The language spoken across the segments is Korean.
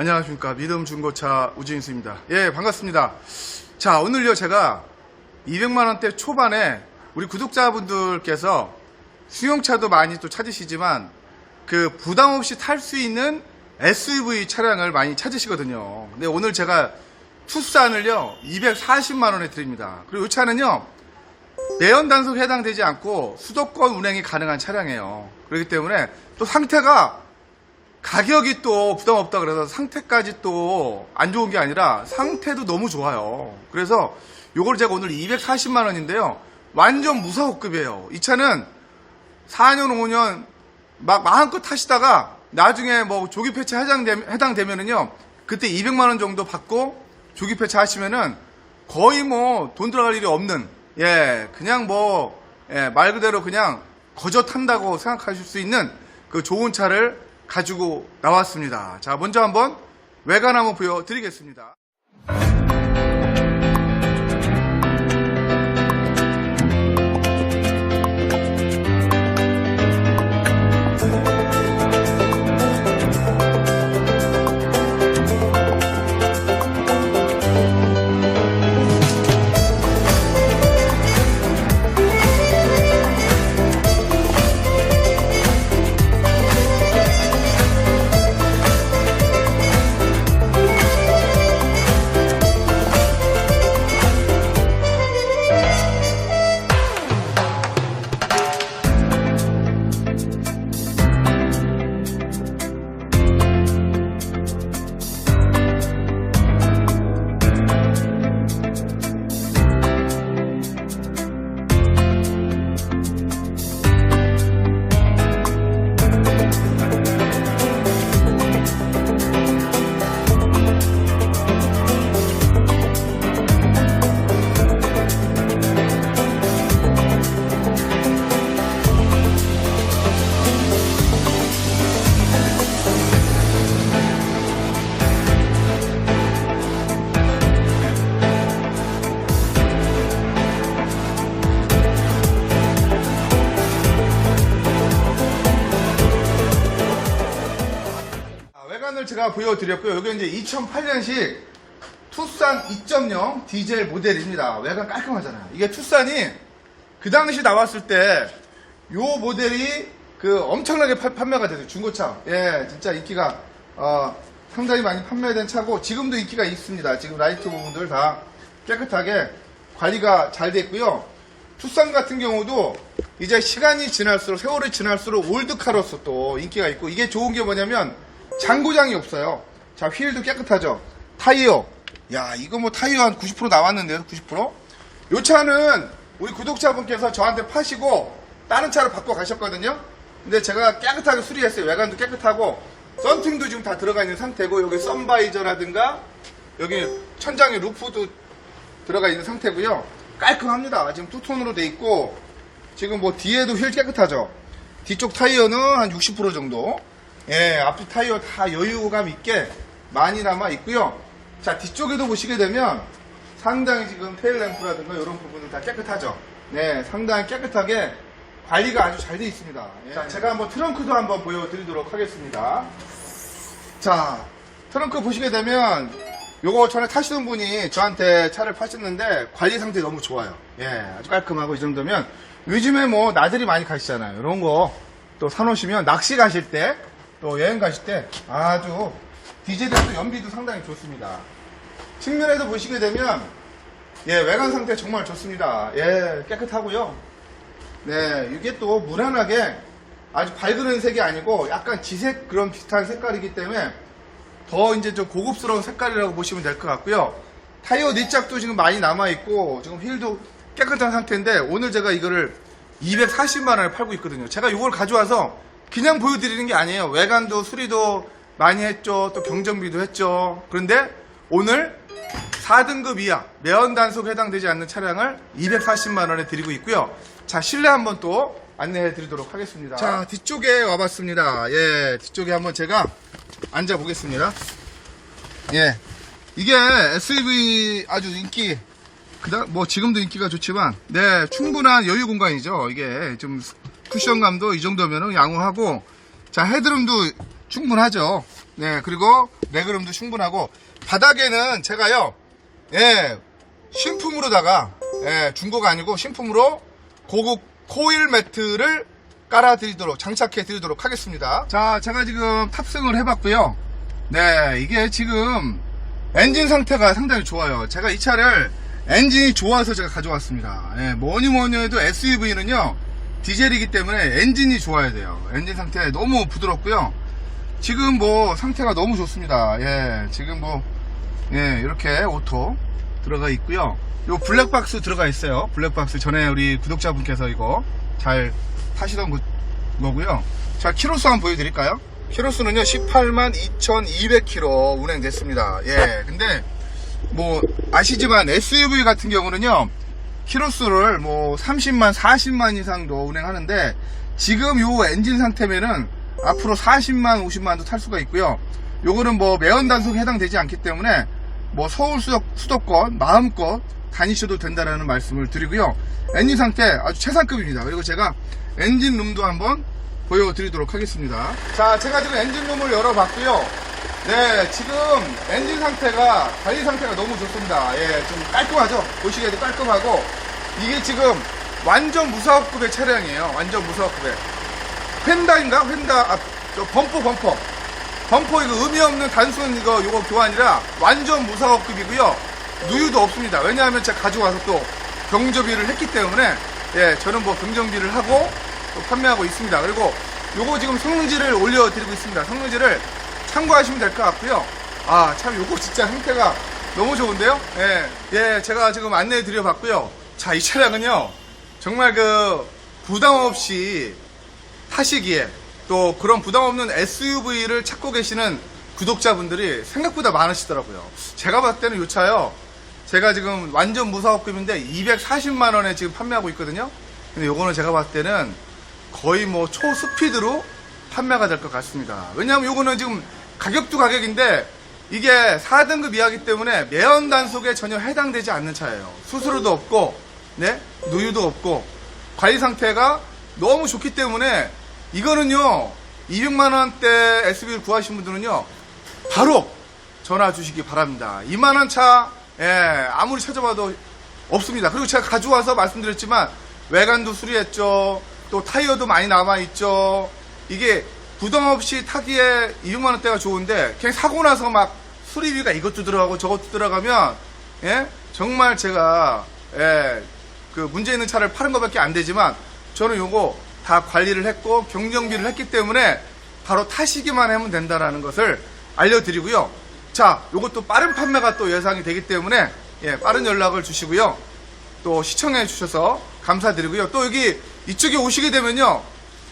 안녕하십니까. 믿음 중고차 우진수입니다. 예, 반갑습니다. 자, 오늘요, 제가 200만원대 초반에 우리 구독자분들께서 수용차도 많이 또 찾으시지만 그 부담 없이 탈 수 있는 SUV 차량을 많이 찾으시거든요. 근데 오늘 제가 투싼을요, 240만원에 드립니다. 그리고 이 차는요, 내연 단속 해당되지 않고 수도권 운행이 가능한 차량이에요. 그렇기 때문에 또 상태가 가격이 또 부담 없다 그래서 상태까지 또 안 좋은 게 아니라 상태도 너무 좋아요. 그래서 요걸 제가 오늘 240만 원인데요. 완전 무사호급이에요. 이 차는 4년, 5년 막 마음껏 타시다가 나중에 뭐 조기 폐차 해당되, 해당되면은요. 그때 200만 원 정도 받고 조기 폐차 하시면은 거의 뭐 돈 들어갈 일이 없는 예, 그냥 뭐 예, 말 그대로 그냥 거저 탄다고 생각하실 수 있는 그 좋은 차를 가지고 나왔습니다. 자, 먼저 한번 외관 한번 보여드리겠습니다. 제가 보여드렸고요. 여기 이제 2008년식 투싼 2.0 디젤 모델입니다. 외관 깔끔하잖아요. 이게 투싼이 그 당시 나왔을 때요 모델이 그 엄청나게 파- 판매가 됐어요. 중고차. 예, 진짜 인기가 어, 상당히 많이 판매된 차고 지금도 인기가 있습니다. 지금 라이트 부분들 다 깨끗하게 관리가 잘 됐고요. 투싼 같은 경우도 이제 시간이 지날수록 세월이 지날수록 올드카로서 또 인기가 있고 이게 좋은 게 뭐냐면 장고장이 없어요. 자 휠도 깨끗하죠. 타이어. 야 이거 뭐 타이어 한 90% 나왔는데요. 90%? 요 차는 우리 구독자분께서 저한테 파시고 다른 차를 바꿔 가셨거든요. 근데 제가 깨끗하게 수리했어요. 외관도 깨끗하고 썬팅도 지금 다 들어가 있는 상태고 여기 썬바이저라든가 여기 천장에 루프도 들어가 있는 상태고요. 깔끔합니다. 지금 투톤으로 돼 있고 지금 뭐 뒤에도 휠 깨끗하죠. 뒤쪽 타이어는 한 60% 정도. 예, 앞뒤 타이어 다 여유감 있게 많이 남아 있고요. 자, 뒤쪽에도 보시게 되면 상당히 지금 테일 램프라든가 이런 부분은 다 깨끗하죠. 네, 상당히 깨끗하게 관리가 아주 잘 돼 있습니다. 예. 자, 제가 한번 트렁크도 한번 보여드리도록 하겠습니다. 자, 트렁크 보시게 되면 요거 전에 타시던 분이 저한테 차를 파셨는데 관리 상태 너무 좋아요. 예, 아주 깔끔하고 이 정도면 요즘에 뭐 나들이 많이 가시잖아요. 이런 거 또 사놓으시면 낚시 가실 때 또 여행 가실 때 아주 디젤에도 연비도 상당히 좋습니다. 측면에도 보시게 되면 예, 외관 상태 정말 좋습니다. 예, 깨끗하고요. 네, 이게 또 무난하게 아주 밝은 은색이 아니고 약간 지색 그런 비슷한 색깔이기 때문에 더 이제 좀 고급스러운 색깔이라고 보시면 될 것 같고요. 타이어 닛짝도 지금 많이 남아있고, 지금 휠도 깨끗한 상태인데, 오늘 제가 이거를 240만원에 팔고 있거든요. 제가 이걸 가져와서 그냥 보여드리는 게 아니에요. 외관도 수리도 많이 했죠. 또 경정비도 했죠. 그런데 오늘 4등급 이하, 매연 단속 해당되지 않는 차량을 240만 원에 드리고 있고요. 자, 실내 한번 또 안내해 드리도록 하겠습니다. 자, 뒤쪽에 와봤습니다. 예, 뒤쪽에 한번 제가 앉아 보겠습니다. 예. 이게 SUV 아주 인기, 그다음, 뭐 지금도 인기가 좋지만, 네, 충분한 여유 공간이죠. 이게 좀 쿠션감도 이 정도면은 양호하고, 자, 헤드룸도 충분하죠. 네, 그리고 레그룸도 충분하고 바닥에는 제가요, 예, 신품으로다가 예, 중고가 아니고 신품으로 고급 코일 매트를 깔아드리도록 장착해 드리도록 하겠습니다. 자, 제가 지금 탑승을 해봤고요. 네, 이게 지금 엔진 상태가 상당히 좋아요. 제가 이 차를 엔진이 좋아서 제가 가져왔습니다. 예, 뭐니 뭐니 해도 SUV는요, 디젤이기 때문에 엔진이 좋아야 돼요. 엔진 상태 너무 부드럽고요. 지금 뭐 상태가 너무 좋습니다. 예, 지금 뭐, 예, 이렇게 오토 들어가 있고요. 요 블랙박스 들어가 있어요. 블랙박스 전에 우리 구독자분께서 이거 잘 타시던 거- 거고요. 자, 키로수 한번 보여드릴까요? 키로수는요, 18만 2,200km 운행됐습니다. 예, 근데 뭐 아시지만 SUV 같은 경우는요, 키로수를 뭐 30만, 40만 이상도 운행하는데 지금 요 엔진 상태면은 앞으로 40만, 50만도 탈 수가 있고요. 요거는 뭐 매연 단속에 해당되지 않기 때문에 뭐 서울 수도, 수도권 마음껏 다니셔도 된다라는 말씀을 드리고요. 엔진 상태 아주 최상급입니다. 그리고 제가 엔진 룸도 한번 보여드리도록 하겠습니다. 자, 제가 지금 엔진 룸을 열어봤고요. 네, 지금 엔진 상태가 관리 상태가 너무 좋습니다. 예, 좀 깔끔하죠. 보시기에도 깔끔하고 이게 지금 완전 무사업급의 차량이에요. 완전 무사업급의 펜다인가? 펜다 아, 저 범퍼 범퍼 범퍼 이거 의미 없는 단순 이거 요거 교환이라 완전 무사업급이고요. 누유도 없습니다. 왜냐하면 제가 가져와서 또 경조비를 했기 때문에 예, 저는 뭐 경정비를 하고 또 판매하고 있습니다. 그리고 요거 지금 성능지를 올려드리고 있습니다. 성능지를 참고하시면 될 것 같고요. 아, 참 요거 진짜 형태가 너무 좋은데요? 예, 예, 제가 지금 안내해 드려 봤고요. 자, 이 차량은요, 정말 그 부담 없이 타시기에 또 그런 부담 없는 SUV를 찾고 계시는 구독자분들이 생각보다 많으시더라고요. 제가 봤을 때는 이 차요. 제가 지금 완전 무사업급인데 240만 원에 지금 판매하고 있거든요. 근데 요거는 제가 봤을 때는 거의 뭐 초스피드로 판매가 될 것 같습니다. 왜냐하면 요거는 지금 가격도 가격인데 이게 4등급 이하기 때문에 매연 단속에 전혀 해당되지 않는 차예요. 수수료도 없고, 네? 누유도 없고, 관리 상태가 너무 좋기 때문에 이거는요, 200만원대 SUV를 구하신 분들은요, 바로 전화 주시기 바랍니다. 2만원 차, 예, 아무리 찾아봐도 없습니다. 그리고 제가 가져와서 말씀드렸지만, 외관도 수리했죠. 또 타이어도 많이 남아있죠. 이게 부담 없이 타기에 200만 원대가 좋은데, 그냥 사고 나서 막 수리비가 이것도 들어가고 저것도 들어가면, 예, 정말 제가, 예, 그 문제 있는 차를 파는 것밖에 안 되지만, 저는 요거 다 관리를 했고, 경정비를 했기 때문에, 바로 타시기만 하면 된다라는 것을 알려드리고요. 자, 요것도 빠른 판매가 또 예상이 되기 때문에 예, 빠른 연락을 주시고요. 또 시청해 주셔서 감사드리고요. 또 여기 이쪽에 오시게 되면요.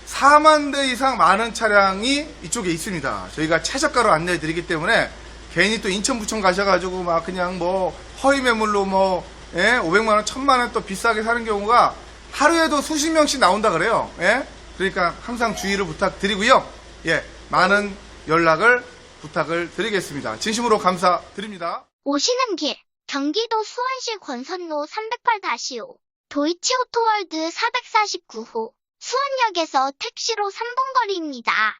4만 대 이상 많은 차량이 이쪽에 있습니다. 저희가 최저가로 안내해 드리기 때문에 괜히 또 인천 부천 가셔가지고 막 그냥 뭐 허위 매물로 뭐 예, 500만 원, 1000만 원 또 비싸게 사는 경우가 하루에도 수십 명씩 나온다 그래요. 예? 그러니까 항상 주의를 부탁드리고요. 예, 많은 연락을 부탁을 드리겠습니다. 진심으로 감사드립니다. 오시는 길 경기도 수원시 권선로 308-5 도이치 오토월드 449호 수원역에서 택시로 3분 거리입니다.